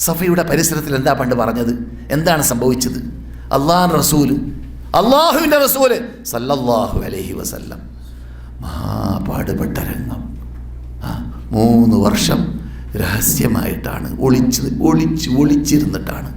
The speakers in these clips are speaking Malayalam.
സഫയുടെ പരിസരത്തിൽ എന്താ പണ്ട് പറഞ്ഞത്? എന്താണ് സംഭവിച്ചത്? അള്ളാഹ് റസൂൽ അള്ളാഹുവിന്റെ റസൂൽ സല്ലല്ലാഹു അലൈഹി വസല്ലം. മഹാപാടുപെട്ട രംഗം. മൂന്ന് വർഷം രഹസ്യമായിട്ടാണ്. ഒളിച്ച് ഒളിച്ച് ഒളിച്ചിരുന്നിട്ടാണ്.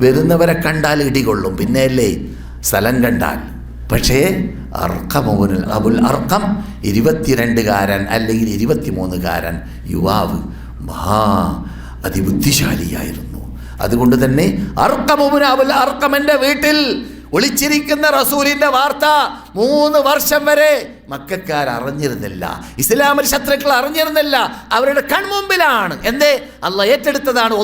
വരുന്നവരെ കണ്ടാൽ ഇടികൊള്ളും. പിന്നെയല്ലേ സ്ഥലം കണ്ടാൽ. പക്ഷേ അർക്കമോനിൽ അബുൽ അർക്കം ഇരുപത്തിരണ്ടുകാരൻ അല്ലെങ്കിൽ ഇരുപത്തിമൂന്നുകാരൻ യുവാവ് മഹാ അതിബുദ്ധിശാലിയായിരുന്നു. അതുകൊണ്ട് തന്നെ അർക്കമുബുൻ അബുൽ അർക്കമന്റെ വീട്ടിൽ ഒളിച്ചിരിക്കുന്ന റസൂലിന്റെ വാർത്ത മൂന്ന് വർഷം വരെ മക്കാർ അറിഞ്ഞിരുന്നില്ല. ഇസ്ലാമിൽ ശത്രുക്കൾ അറിഞ്ഞിരുന്നില്ല. അവരുടെ കൺമുമ്പിലാണ് എന്തേ? അല്ല ഏറ്റെടുത്തതാണ്.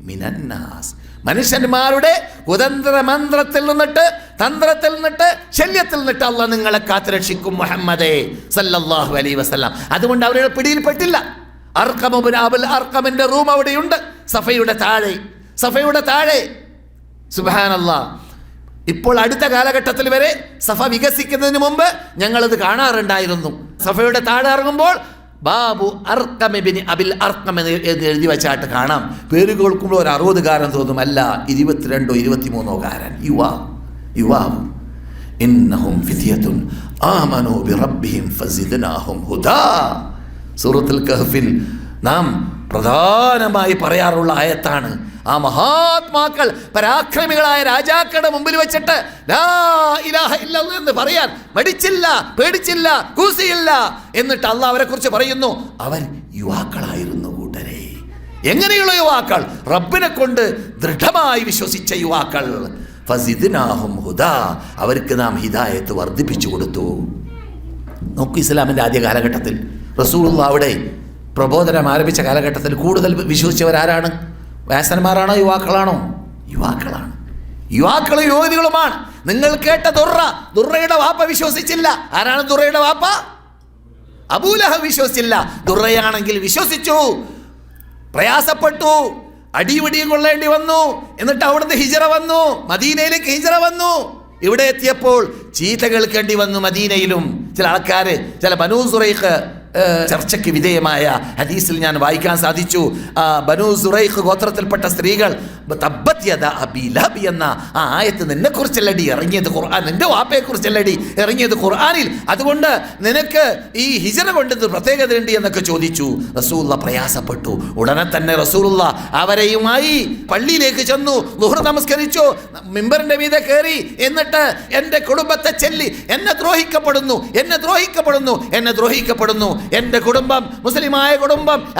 മിനന്നാസ്. മനുഷ്യന്മാരുടെ കുതന്ത്ര മന്ത്രത്തിൽ നിന്നിട്ട് തന്ത്രത്തിൽ നിന്നിട്ട് ശല്യത്തിൽ നിന്നിട്ട് അല്ല നിങ്ങളെ കാത്തുരക്ഷിക്കും മുഹമ്മദേ സല്ലല്ലാഹു അലൈ വസല്ലം. അതുകൊണ്ട് അവരുടെ പിടിയിൽപ്പെട്ടില്ല. അർക്കമുബിൻ അബുൽ അർക്കമിന്റെ റൂം അവിടെയുണ്ട്. സഫയുടെ താഴെ. സഫയുടെ താഴെ. സുബാനല്ല ഇപ്പോൾ അടുത്ത കാലഘട്ടത്തിൽ വരെ സഫ വികസിക്കുന്നതിന് മുമ്പ് ഞങ്ങളത് കാണാറുണ്ടായിരുന്നു. സഫയുടെ താഴെ ഇറങ്ങുമ്പോൾ ബാബു അർക്കമിബിന് അബിൽ അർക്കം എന്ന് എഴുതി വെച്ചായിട്ട് കാണാം. പേര് കേൾക്കുമ്പോൾ ഒരു അറുപതുകാരൻ തോന്നും അല്ല ഇരുപത്തിരണ്ടോ ഇരുപത്തിമൂന്നോ കാരൻ. യുവാവ് യുവാവ്. ഇന്നഹും ഫിതിയത്തുൻ ആമനു ബിറബ്ബിഹിം ഫസിദ്നാഹും ഹുദാ. സൂറത്തുൽ കഹഫിൽ നാം പ്രധാനമായി പറയാറുള്ള ആയത്താണ് ആ മഹാത്മാക്കൾ പരാക്രമികളായ രാജാക്കളുടെ മുമ്പിൽ വെച്ചിട്ട് എന്ന് പറയാൻ മടിച്ചില്ല പേടിച്ചില്ല കൂസിയില്ല എന്നിട്ട് അല്ല അവരെ കുറിച്ച് പറയുന്നു അവർ യുവാക്കളായിരുന്നു കൂട്ടരെ. എങ്ങനെയുള്ള യുവാക്കൾ? റബ്ബിനെ കൊണ്ട് ദൃഢമായി വിശ്വസിച്ച യുവാക്കൾ. അവർക്ക് നാം ഹിദായത്ത് വർദ്ധിപ്പിച്ചു കൊടുത്തു. നോക്കൂ ഇസ്ലാമിന്റെ ആദ്യ കാലഘട്ടത്തിൽ. റസൂലുള്ള അവിടെ പ്രബോധനം ആരംഭിച്ച കാലഘട്ടത്തിൽ കൂടുതൽ വിശ്വസിച്ചവരാരാണ്? വ്യാസന്മാരാണോ യുവാക്കളാണോ? യുവാക്കളാണ്. യുവാക്കളും യുവതികളുമാണ് നിങ്ങൾ കേട്ട ദുർറ ദുർറയുടെ വാപ്പ വിശ്വസിച്ചില്ല. ആരാണ് ദുർറയുടെ വാപ്പ? അബൂലഹ വിശ്വസിച്ചില്ല. ദുർറയാണെങ്കിൽ വിശ്വസിച്ചു. പ്രയാസപ്പെട്ടു. അടിപിടിയും കൊള്ളേണ്ടി വന്നു. എന്നിട്ട് അവിടുന്ന് ഹിജറ വന്നു. മദീനയിലേക്ക് ഹിജറ വന്നു. ഇവിടെ എത്തിയപ്പോൾ ചീത്ത കേൾക്കേണ്ടി വന്നു മദീനയിലും. ചില ആൾക്കാർ ചില ബനൂ സുറൈഖ് ഏഹ്, ചർച്ചയ്ക്ക് വിധേയമായ ഹദീസിൽ ഞാൻ വായിക്കാൻ സാധിച്ചു. ബനു സുറൈഖ് ഗോത്രത്തിൽപ്പെട്ട സ്ത്രീകൾ എന്ന ആ ആയത്ത് നിന്നെ കുറിച്ചല്ലടി ഇറങ്ങിയത് ഖുർആൻ നിന്റെ വാപ്പയെ കുറിച്ചല്ലടി ഇറങ്ങിയത് ഖുർആനിൽ. അതുകൊണ്ട് നിനക്ക് ഈ ഹിജറ കൊണ്ട് ഇത് പ്രത്യേകത ഉണ്ട് എന്നൊക്കെ ചോദിച്ചു. റസൂള്ള പ്രയാസപ്പെട്ടു. ഉടനെ തന്നെ റസൂലുള്ള അവരെയുമായി പള്ളിയിലേക്ക് ചെന്നു ലുഹർ നമസ്കരിച്ചു മിമ്പറിന്റെ മീതെ കയറി എന്നിട്ട് എന്റെ കുടുംബത്തെ ചെല്ലി എന്നെ ദ്രോഹിക്കപ്പെടുന്നു എന്നെ ദ്രോഹിക്കപ്പെടുന്നു എന്നെ ദ്രോഹിക്കപ്പെടുന്നു എന്റെ കുടുംബം മുസ്ലിമായ കുടുംബം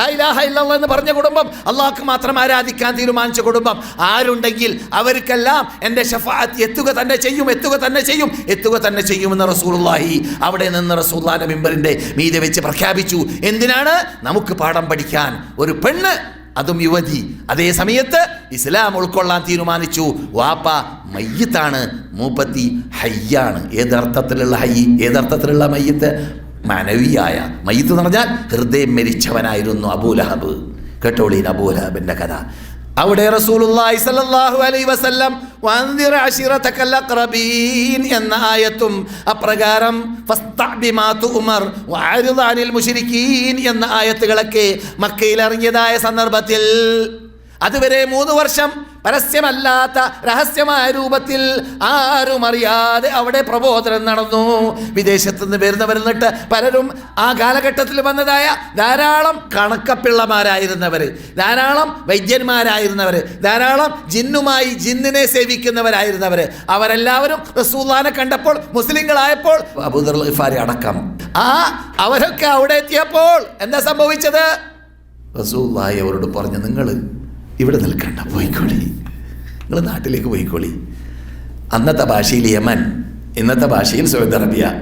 എന്ന് പറഞ്ഞ കുടുംബം അള്ളാഹ്ക്ക് മാത്രം ആരാധിക്കാൻ തീരുമാനിച്ച കുടുംബം. ആരുണ്ടെങ്കിൽ അവർക്കെല്ലാം എന്റെ ഷഫാത്ത് എത്തുക തന്നെ ചെയ്യും എത്തുക തന്നെ ചെയ്യും എത്തുക തന്നെ ചെയ്യുമെന്ന് റസൂലുള്ളാഹി അവിടെ നിന്ന് റസൂള്ളാന്റെ മെമ്പറിന്റെ മീതെ വെച്ച് പ്രഖ്യാപിച്ചു. എന്തിനാണ്? നമുക്ക് പാഠം പഠിക്കാൻ. ഒരു പെണ്ണ് അതും യുവതി. അതേ സമയത്ത് ഇസ്ലാം ഉൾക്കൊള്ളാൻ തീരുമാനിച്ചു. വാപ്പ മയ്യത്താണ്. മൂപ്പത്തി ഹയ്യാണ്. ഏതർത്ഥത്തിലുള്ള ഹയ്യ് ഏതർത്ഥത്തിലുള്ള മയ്യത്ത്? മനവിയായ. മയ്യത്ത് എന്ന് പറഞ്ഞാൽ ഹൃദയം മരിച്ചവനായിരുന്നു അബൂലഹബ് കേട്ടോളീൻ അബൂലഹബിന്റെ കഥ. അവിടെ റസൂലുള്ളാഹി സ്വല്ലല്ലാഹു അലൈഹി വസല്ലം വൻദിർ അശിറതകൽ അഖറബീൻ എന്ന ആയത്തും അപ്രകാരം ഫസ്തഅ ഉമർ വഅരിദ് അനിൽ മുശ്രിക്കീൻ എന്ന ആയത്തുകളൊക്കെ മക്കയിൽ ഇറങ്ങിയതായ സന്ദർഭത്തിൽ അതുവരെ മൂന്ന് വർഷം പരസ്യമല്ലാത്ത രഹസ്യമായ രൂപത്തിൽ ആരും അറിയാതെ അവിടെ പ്രബോധനം നടന്നു. വിദേശത്ത് നിന്ന് വരുന്നവർ പലരും ആ കാലഘട്ടത്തിൽ വന്നതായ ധാരാളം കണക്കപ്പിള്ളമാരായിരുന്നവർ ധാരാളം വൈദ്യന്മാരായിരുന്നവർ ധാരാളം ജിന്നുമായി ജിന്നിനെ സേവിക്കുന്നവരായിരുന്നവർ അവരെല്ലാവരും റസൂദാനെ കണ്ടപ്പോൾ മുസ്ലിങ്ങളായപ്പോൾ അബൂദർ അടക്കം. ആ അവരൊക്കെ അവിടെ എത്തിയപ്പോൾ എന്താ സംഭവിച്ചത്? റസൂല്ലായി അവരോട് പറഞ്ഞു നിങ്ങൾ ഇവിടെ നിൽക്കണ്ട പോയിക്കോളി. നിങ്ങൾ നാട്ടിലേക്ക് പോയിക്കോളി. അന്നത്തെ ഭാഷയിൽ യമൻ ഇന്നത്തെ ഭാഷയിൽ സൗദി അറേബ്യ?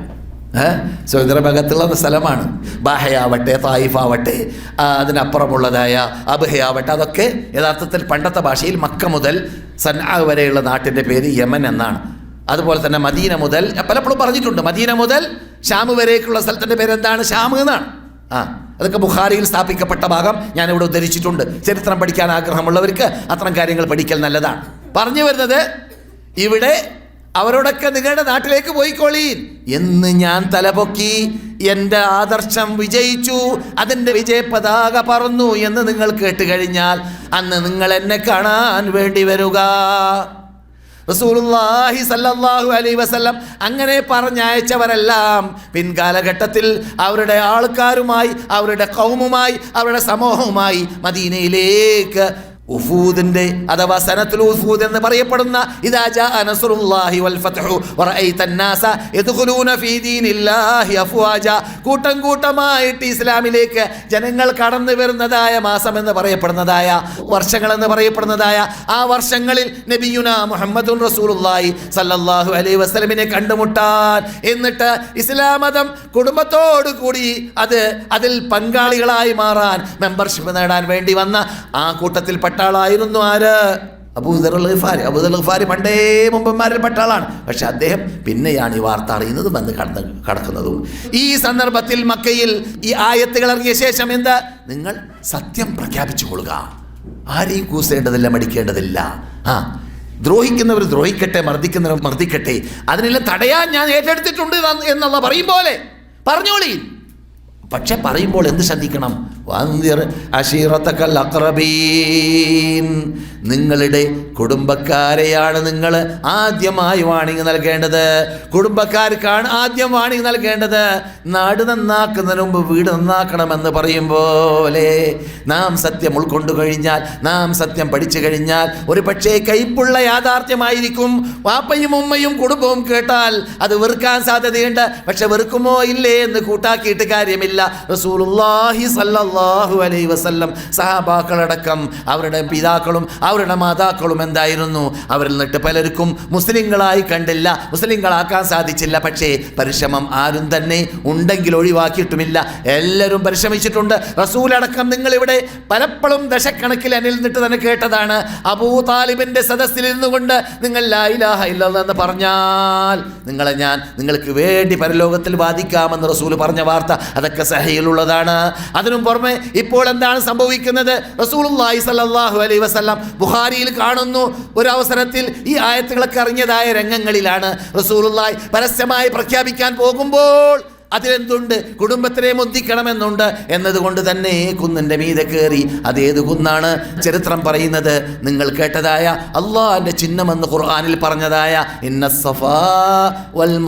സൗദി അറേബ്യകത്തുള്ള സ്ഥലമാണ്. ബാഹയാവട്ടെ തായിഫാവട്ടെ അതിനപ്പുറമുള്ളതായ അബഹയാവട്ടെ അതൊക്കെ യഥാർത്ഥത്തിൽ പണ്ടത്തെ ഭാഷയിൽ മക്ക മുതൽ സൻആ വരെയുള്ള നാട്ടിന്റെ പേര് യമൻ എന്നാണ്. അതുപോലെ തന്നെ മദീന മുതൽ പലപ്പോഴും പറഞ്ഞിട്ടുണ്ട് മദീന മുതൽ ഷാമു വരേക്കുള്ള സ്ഥലത്തിന്റെ പേര് എന്താണ് ഷാമു എന്നാണ്. ആ. അതൊക്കെ ബുഖാരിയിൽ സ്ഥാപിക്കപ്പെട്ട ഭാഗം ഞാനിവിടെ ഉദ്ധരിച്ചിട്ടുണ്ട്. ചരിത്രം പഠിക്കാൻ ആഗ്രഹമുള്ളവർക്ക് അത്തരം കാര്യങ്ങൾ പഠിക്കൽ നല്ലതാണ്. പറഞ്ഞു വരുന്നത് ഇവിടെ അവരോടൊക്കെ നിങ്ങളുടെ നാട്ടിലേക്ക് പോയിക്കോളീൻ എന്ന് ഞാൻ തലപൊക്കി എന്റെ ആദർശം വിജയിച്ചു അതിന്റെ വിജയ പതാക പറന്നു എന്ന് നിങ്ങൾ കേട്ട് കഴിഞ്ഞാൽ അന്ന് നിങ്ങൾ എന്നെ കാണാൻ വേണ്ടി വരിക. സല്ലല്ലാഹു വസല്ലം അങ്ങനെ പറഞ്ഞയച്ചവരെല്ലാം പിൻകാലഘട്ടത്തിൽ അവരുടെ ആൾക്കാരുമായി അവരുടെ കൗമുമായി അവരുടെ സമൂഹവുമായി മദീനയിലേക്ക് ഉഫൂദിന്റെ അഥവാ സനത്തുൽ ഉഫൂദ് എന്ന് പറയപ്പെടുന്ന ഇദാ ജാ അനസറുല്ലാഹി വൽ ഫത്ഹു വറഅയ്ത അന്നാസ യദ്ഖുലൂന ഫീ ദീനില്ലാഹി അഫ്വാജ. കൂട്ടം കൂട്ടമായിട്ട് ഇസ്ലാമിലേക്ക് ജനങ്ങൾ കടന്നു വരുന്നതായ മാസം എന്ന് പറയപ്പെടുന്നതായ വർഷങ്ങൾ എന്ന് പറയപ്പെടുന്നതായ ആ വർഷങ്ങളിൽ നബിയുന മുഹമ്മദുൻ റസൂലുള്ളാഹി സല്ലല്ലാഹു അലൈഹി വസല്ലമിനെ കണ്ടുമുട്ടാൻ എന്നിട്ട് ഇസ്ലാം മതം കുടുംബത്തോടു കൂടി അത് അതിൽ പങ്കാളികളായി മാറാൻ മെമ്പർഷിപ്പ് നേടാൻ വേണ്ടി വന്ന ആ കൂട്ടത്തിൽ ആളായിരുന്നു ആര്? അബൂദർ ഖിഫാരി അബൂദർ ഖിഫാരി പണ്ടേ മുമ്പന്മാരിൽ പെട്ട ആളാണ് പക്ഷെ അദ്ദേഹം പിന്നെയാണ് ഈ വാർത്ത അറിയുന്നതും വന്ന് കടന്ന് കടക്കുന്നതും. ഈ സന്ദർഭത്തിൽ മക്കയിൽ ഈ ആയത്തുകൾ ഇറങ്ങിയ ശേഷം എന്ത്? നിങ്ങൾ സത്യം പ്രഖ്യാപിച്ചു കൊള്ളുക. ആരെയും കൂസേണ്ടതില്ല മടിക്കേണ്ടതില്ല. ആ ദ്രോഹിക്കുന്നവർ ദ്രോഹിക്കട്ടെ മർദ്ദിക്കുന്നവർ മർദ്ദിക്കട്ടെ. അതിനെല്ലാം തടയാൻ ഞാൻ ഏറ്റെടുത്തിട്ടുണ്ട് എന്നുള്ള പറയും പോലെ. പറഞ്ഞോളീ പക്ഷെ പറയുമ്പോൾ എന്ത് ശ്രദ്ധിക്കണം? അഷീറത്തക്കൽ അക്രബീൻ. നിങ്ങളുടെ കുടുംബക്കാരെയാണ് നിങ്ങൾ ആദ്യമായി വാണിംഗ് നൽകേണ്ടത്. കുടുംബക്കാർക്കാണ് ആദ്യം വാണിംഗ് നൽകേണ്ടത്. നാട് നന്നാക്കുന്നതിന് മുമ്പ് വീട് നന്നാക്കണമെന്ന് പറയുമ്പോലെ നാം സത്യം ഉൾക്കൊണ്ടു കഴിഞ്ഞാൽ നാം സത്യം പഠിച്ചു കഴിഞ്ഞാൽ ഒരു പക്ഷേ കൈപ്പുള്ള യാഥാർത്ഥ്യമായിരിക്കും. വാപ്പയും ഉമ്മയും കുടുംബവും കേട്ടാൽ അത് വെറുക്കാൻ സാധ്യതയുണ്ട്. പക്ഷെ വെറുക്കുമോ? ഇല്ലേ എന്ന് കൂട്ടാക്കിയിട്ട് കാര്യമില്ല. റസൂലുള്ളാഹി സല്ലല്ലാഹു അലൈഹി വസല്ലം സഹാബാക്കളടക്കം അവരുടെ പിതാക്കളും അവരുടെ മാതാക്കളും എന്തായിരുന്നു? അവരിൽ നിന്നിട്ട് പലർക്കും മുസ്ലിങ്ങളായി കണ്ടില്ല. മുസ്ലിങ്ങളാക്കാൻ സാധിച്ചില്ല. പക്ഷേ പരിശ്രമം ആരും തന്നെ ഉണ്ടെങ്കിൽ ഒഴിവാക്കിയിട്ടുമില്ല. എല്ലാവരും പരിശ്രമിച്ചിട്ടുണ്ട്. റസൂലടക്കം നിങ്ങളിവിടെ പലപ്പോഴും ദശക്കണക്കിൽ അനിൽ നിന്നിട്ട് തന്നെ കേട്ടതാണ്. അബൂ താലിബിന്റെ സദസ്സിൽ ഇരുന്നു കൊണ്ട് നിങ്ങൾ ലാ ഇലാഹ ഇല്ലല്ലാഹ് എന്ന് പറഞ്ഞാൽ നിങ്ങളെ ഞാൻ നിങ്ങൾക്ക് വേണ്ടി പരലോകത്തിൽ ബാധിക്കാമെന്ന് റസൂൽ പറഞ്ഞ വാർത്ത. അതൊക്കെ സഹയിലുള്ളതാണ് അതിനും പുറമെ ഇപ്പോൾ എന്താണ് സംഭവിക്കുന്നത്? റസൂലുള്ളാഹി സ്വല്ലല്ലാഹു അലൈഹി വസല്ലം ബുഖാരിയിൽ കാണുന്നു. ഒരു അവസരത്തിൽ ഈ ആയത്തുകളൊക്കെ അറിഞ്ഞതായ രംഗങ്ങളിലാണ് റസൂലുള്ളാഹി പരസ്യമായി പ്രഖ്യാപിക്കാൻ പോകുമ്പോൾ അതിലെന്തുണ്ട്? കുടുംബത്തിനെ മുന്തിക്കണമെന്നുണ്ട്. എന്നതുകൊണ്ട് തന്നെ കുന്നിന്റെ മീതെ കയറി അതേത് കുന്നാണ്? ചരിത്രം പറയുന്നത്. നിങ്ങൾ കേട്ടതായ അള്ളാഹിന്റെ ചിഹ്നമെന്ന് ഖുർആാനിൽ പറഞ്ഞതായ ഇന്ന സഫാ വൽ.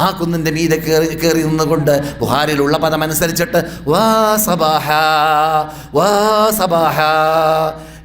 ആ കുന്നിന്റെ മീതെ കയറി കയറി നിന്നുകൊണ്ട് ബുഹാരിലുള്ള പദം അനുസരിച്ചിട്ട് വാ സബാഹ വാ സബാഹ.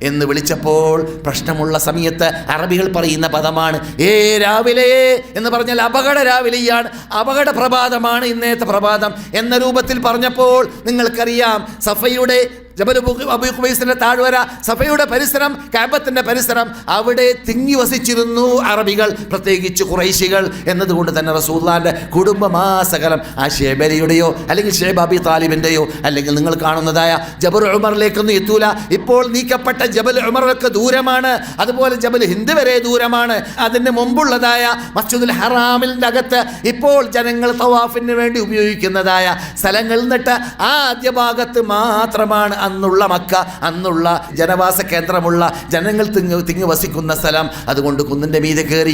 എന്ന് വിളിച്ചപ്പോൾ പ്രശ്നമുള്ള സമയത്ത് അറബികൾ പറയുന്ന പദമാണ് ഏ രാവിലെ എന്ന് പറഞ്ഞാൽ അപകട രാവിലെയാണ് അപകട പ്രഭാതമാണ് ഇന്നത്തെ പ്രഭാതം എന്ന രൂപത്തിൽ പറഞ്ഞപ്പോൾ നിങ്ങൾക്കറിയാം സഫയുടെ ജബൽ അബു ഖുബൈസിന്റെ താഴ്വര സഫയുടെ പരിസരം കാബത്തിന്റെ പരിസരം അവിടെ തിങ്ങി വസിച്ചിരുന്നു അറബികൾ പ്രത്യേകിച്ച് കുറൈശികൾ എന്നതുകൊണ്ട് തന്നെ റസൂല്ലാന്റെ കുടുംബമാസകലം ആ ഷേബലിയുടെയോ അല്ലെങ്കിൽ ഷേബ് അബി താലിബിന്റെയോ അല്ലെങ്കിൽ നിങ്ങൾ കാണുന്നതായ ജബൽ ഉമറിലേക്കൊന്നും എത്തൂല. ഇപ്പോൾ നീക്കപ്പെട്ട ജബൽ ഉമറൊക്കെ ദൂരമാണ്. അതുപോലെ ജബൽ ഹിന്ദ് വരെ ദൂരമാണ്. അതിന് മുമ്പുള്ളതായ മസ്ജിദുൽ ഹറാമിന്റെ അകത്ത് ഇപ്പോൾ ജനങ്ങൾ തവാഫിന് വേണ്ടി ഉപയോഗിക്കുന്നതായ സ്ഥലങ്ങളിൽ നിന്നിട്ട് ആ ആദ്യ ഭാഗത്ത് മാത്രമാണ് അന്നുള്ള മക്ക അന്നുള്ള ജനവാസ കേന്ദ്രമുള്ള ജനങ്ങൾ തിങ്ങ് തിങ്ങി വസിക്കുന്ന സ്ഥലം. അതുകൊണ്ട് കുന്നിന്റെ മീതെ കയറി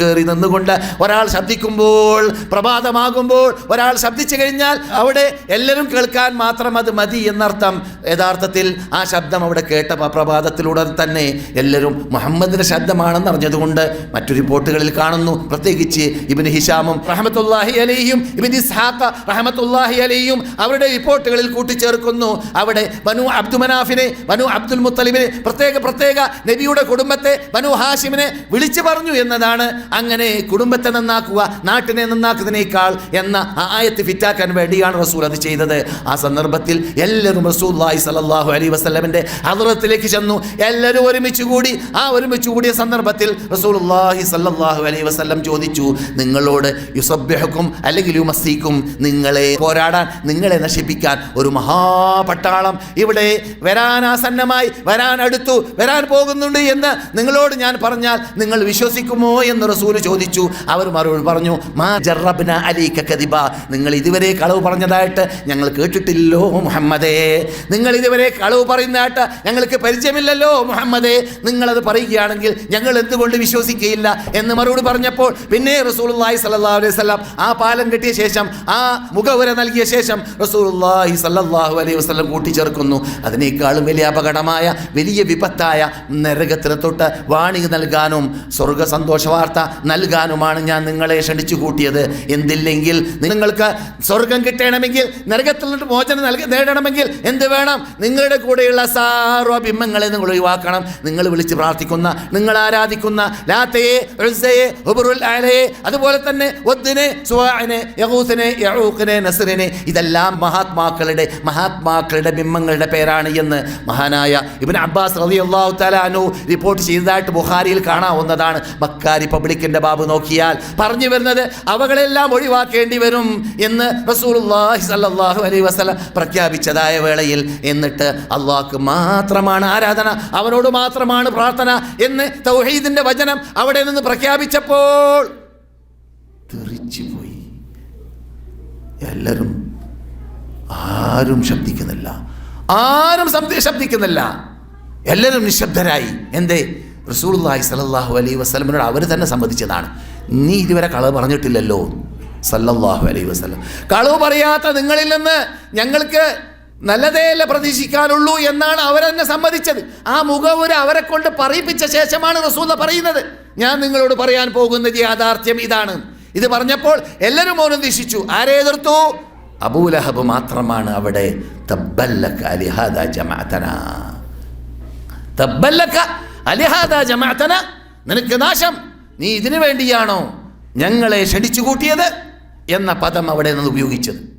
കയറി നിന്നുകൊണ്ട് ഒരാൾ ശബ്ദിക്കുമ്പോൾ പ്രഭാതമാകുമ്പോൾ ഒരാൾ ശബ്ദിച്ചു കഴിഞ്ഞാൽ അവിടെ എല്ലാവരും കേൾക്കാൻ മാത്രം അത് മതി എന്നർത്ഥം. യഥാർത്ഥത്തിൽ ആ ശബ്ദം അവിടെ കേട്ട പ്രഭാതത്തിലൂടെ തന്നെ എല്ലാവരും മുഹമ്മദിന്റെ ശബ്ദമാണെന്ന് അറിഞ്ഞതുകൊണ്ട് മറ്റു റിപ്പോർട്ടുകളിൽ കാണുന്നു. പ്രത്യേകിച്ച് ഇബിന് ഹിഷാമും റഹമത്തുല്ലാഹി അലിയും ഇബിൻ ഇസ്ഹാഖ റഹമത്തുല്ലാഹി അലിയും അവരുടെ റിപ്പോർട്ടുകളിൽ കൂട്ടിച്ചേർക്കുന്നു. അവിടെ ബനു അബ്ദുമനാഫിനെ ബനു അബ്ദുൽ മുത്തലിബിനെ പ്രത്യേക പ്രത്യേക നബിയുടെ കുടുംബത്തെ ബനു ഹാഷിമിനെ വിളിച്ചു പറഞ്ഞു എന്നതാണ് അങ്ങനെ കുടുംബത്തെ നന്നാക്കുക നാട്ടിനെ നന്നാക്കുന്നതിനേക്കാൾ എന്ന ആയത്ത് ഫിറ്റാക്കാൻ വേണ്ടിയാണ് റസൂൽ അത് ചെയ്തത്. ആ സന്ദർഭത്തിൽ എല്ലാവരും റസൂല്ലായി സല്ലല്ലാഹു അലൈഹി വസ്ലമിന്റെ അതിർത്തിലേക്ക് ചെന്നു. എല്ലാവരും ഒരുമിച്ച് കൂടി ആ ഒരുമിച്ച് കൂടിയ സന്ദർഭത്തിൽ റസൂലുള്ളാഹി സല്ലാഹു അലൈ വസല്ലം ചോദിച്ചു നിങ്ങളോട് യുസബ്യഹക്കും അല്ലെങ്കിൽ യുമസ്സിക്കും നിങ്ങളെ പോരാടാൻ നിങ്ങളെ നശിപ്പിക്കാൻ ഒരു മഹാപട്ടാളം ഇവിടെ വരാനാസന്നമായി വരാൻ അടുത്തു വരാൻ പോകുന്നുണ്ട് എന്ന് നിങ്ങളോട് ഞാൻ പറഞ്ഞാൽ നിങ്ങൾ വിശ്വസിക്കുമോ എന്ന് റസൂൽ ചോദിച്ചു. അവർ മറുപടി പറഞ്ഞു മാ ജറബ്ന അലി കദിബ. നിങ്ങൾ ഇതുവരെ കളവ് പറഞ്ഞതായിട്ട് ഞങ്ങൾ കേട്ടിട്ടില്ലല്ലോ മുഹമ്മദേ. നിങ്ങൾ ഇതുവരെ കളവ് പറയുന്നതായിട്ട് ഞങ്ങൾക്ക് പരിചയമില്ലല്ലോ മുഹമ്മദേ. നിങ്ങളത് പറയുകയാണെങ്കിൽ ഞങ്ങൾ എന്തുകൊണ്ട് വിശ്വസിക്കുകയില്ല എന്ന് മറുപടി പറഞ്ഞപ്പോൾ പിന്നെ റസൂലുള്ളാഹി സ്വല്ലല്ലാഹു അലൈഹി വസല്ലം ആ പാലം കെട്ടിയ ശേഷം ആ മുഖവുര നൽകിയ ശേഷം റസൂലുള്ളാഹി സ്വല്ലല്ലാഹു അലൈഹി വസല്ലം കൂട്ടിച്ചേർക്കുന്നു. അതിനേക്കാളും വലിയ അപകടമായ വലിയ വിപത്തായ നരകത്തിന് തൊട്ട് വാണി നൽകാനും സ്വർഗ സന്തോഷ വാർത്ത നൽകാനുമാണ് ഞാൻ നിങ്ങളെ ക്ഷണിച്ചു കൂട്ടിയത് എന്തില്ലെങ്കിൽ നിങ്ങൾക്ക് സ്വർഗം കിട്ടണമെങ്കിൽ നരകത്തിൽ നിന്ന് മോചനം നൽകി നേടണമെങ്കിൽ എന്ത് വേണം? നിങ്ങളുടെ കൂടെയുള്ള സാർവബിംബങ്ങളെ നിങ്ങൾ ഒഴിവാക്കണം. നിങ്ങൾ വിളിച്ച് പ്രാർത്ഥിക്കുന്ന നിങ്ങൾ ആരാധിക്കുന്ന ലാത്തയെ ഉസ്സയെ ഹുബറുൽ ആലയെ അതുപോലെ തന്നെ ഒദ്ദിനെ സുഹാനെ യഹൂസിനെ യഹൂക്കിനെ നസറിനെ ഇതെല്ലാം മഹാത്മാക്കളുടെ മഹാത്മാക്കളുടെ ബിംബങ്ങളുടെ പേരാണ് എന്ന് മഹാനായ ഇബിൻ അബ്ബാസ് റളിയല്ലാഹു അള്ളാഹു തലാനു റിപ്പോർട്ട് ചെയ്തതായിട്ട് ബുഹാരിയിൽ കാണാവുന്നതാണ്. മക്ക റിപ്പബ്ലിക്കിന്റെ ബാബു നോക്കിയാൽ പറഞ്ഞു വരുന്നത് അവകളെല്ലാം ഒഴിവാക്കേണ്ടി വരും എന്ന് റസൂലുള്ളാഹി സല്ലാഹു അലൈ വസ്ലം പ്രഖ്യാപിച്ചതായ വേളയിൽ എന്നിട്ട് അള്ളാഹ്ക്ക് മാത്രമാണ് ആരാധന അവനോട് മാത്രമാണ് പ്രാർത്ഥന എന്ന് തൗഹീദിന്റെ വചനം അവിടെ നിന്ന് പ്രഖ്യാപിച്ചപ്പോൾ തെറിച്ചുപോയി എല്ലാവരും ആരും ശബ്ദിക്കുന്നില്ല. ആരും ശബ്ദ- ശബ്ദിക്കുന്നില്ല. എല്ലാവരും നിശബ്ദരായി. എന്തേ? റസൂലുള്ളാഹി സ്വല്ലല്ലാഹു അലൈ വസ്ലമിനോട് അവർ തന്നെ സമ്മതിച്ചതാണ് നീ ഇതുവരെ കളവ് പറഞ്ഞിട്ടില്ലല്ലോ. സല്ലല്ലാഹു അലൈ വസ്ലം കളവ് പറയാത്ത നിങ്ങളിൽ നിന്ന് ഞങ്ങൾക്ക് നല്ലതേയല്ല പ്രതീക്ഷിക്കാനുള്ളൂ എന്നാണ് അവരെന്നെ സമ്മതിച്ചത്. ആ മുഖവുര അവരെ കൊണ്ട് പറയിപ്പിച്ച ശേഷമാണ് റസൂല പറയുന്നത്. ഞാൻ നിങ്ങളോട് പറയാൻ പോകുന്നത് യാഥാർത്ഥ്യം ഇതാണ്. ഇത് പറഞ്ഞപ്പോൾ എല്ലാവരും മൗനം ദീക്ഷിച്ചു ആരെ എതിർത്തു? അബൂലഹബ് മാത്രമാണ് അവിടെ നിനക്ക് നാശം. നീ ഇതിനു വേണ്ടിയാണോ ഞങ്ങളെ ക്ഷണിച്ചു കൂട്ടിയത് എന്ന പദം അവിടെ നിന്ന് ഉപയോഗിച്ചത്.